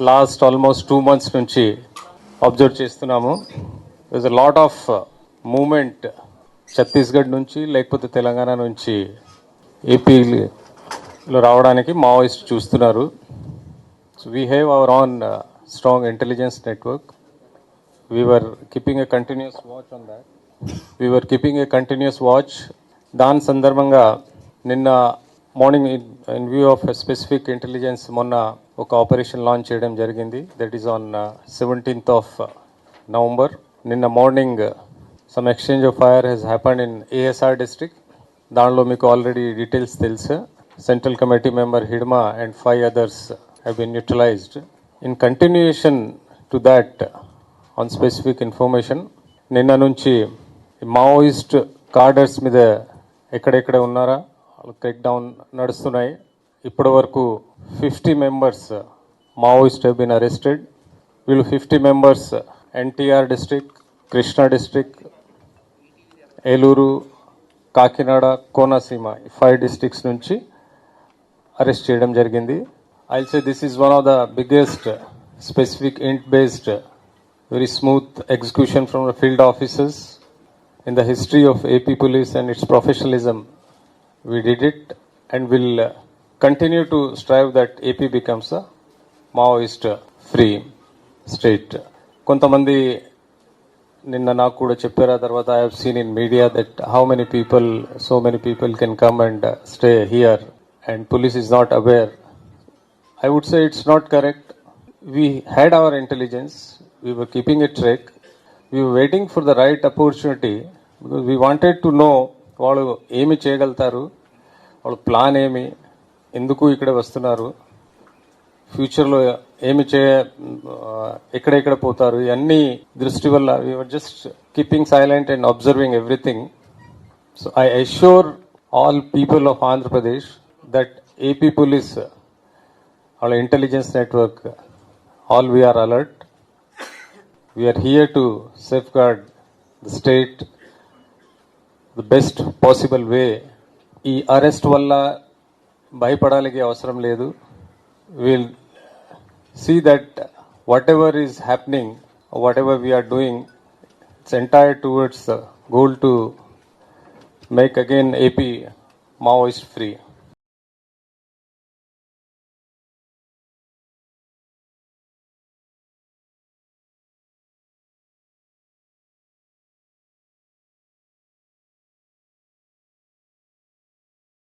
Last almost two months నుంచి observe చేస్తున్నాము. Is a lot of movement Chhattisgarh నుంచి లేకపోతే తెలంగాణ నుంచి ఏపీలో రావడానికి మావోయిస్ట్ చూస్తున్నారు. So we have our own strong intelligence network we were keeping uh, a continuous watch on that. We were keeping a continuous watch దాని సందర్భంగా నిన్న morning in view of specific intelligence మొన్న ఒక ఆపరేషన్ లాంచ్ చేయడం జరిగింది. That is on seventeenth of November నిన్న morning some exchange of fire has happened in ASR district దానిలో మీకు ఆల్రెడీ డీటెయిల్స్ తెలుసు. Central committee member Hidma and five others have been neutralised in continuation to that on specific information నిన్న నుంచి Maoist కార్డర్స్ మీద ఎక్కడెక్కడ ఉన్నారా? వాళ్ళు డౌన్ నడుస్తున్నాయి. ఇప్పటి వరకు fifty members Maoist have been arrested వీళ్ళు fifty members NTR district Krishna district Eluru Kakinada Konaseema five districts నుంచి అరెస్ట్ చేయడం జరిగింది. I say this is one of the biggest specific int based very smooth execution from the field officers in the history of AP police and its professionalism we did it and will continue to strive that AP becomes Maoist free free కొంతమంది నిన్న నాకు కూడా చెప్పారు ఆ తర్వాత I have seen in media that how many people so many people can come and stay here and police is not aware I would say it's not correct we had our intelligence we were keeping a track we waiting for the right opportunity because we wanted to know వాళ్ళు ఏమి చేయగలుగుతారు వాళ్ళ plan ఏమి ఎందుకు ఇక్కడ వస్తున్నారు? ఫ్యూచర్లో ఏమి చే ఎక్కడెక్కడ పోతారు? ఇవన్నీ దృష్టి వల్ల we're just keeping silent and observing everything so I assure all people of Andhra Pradesh that AP police వాళ్ళ intelligence network all we're alert we're here to safeguard the state the best possible way ఈ arrest వల్ల భయపడాలికి అవసరం లేదు. Will see that whatever is happening whatever we're doing it's entire towards goal to make again AP Maoist free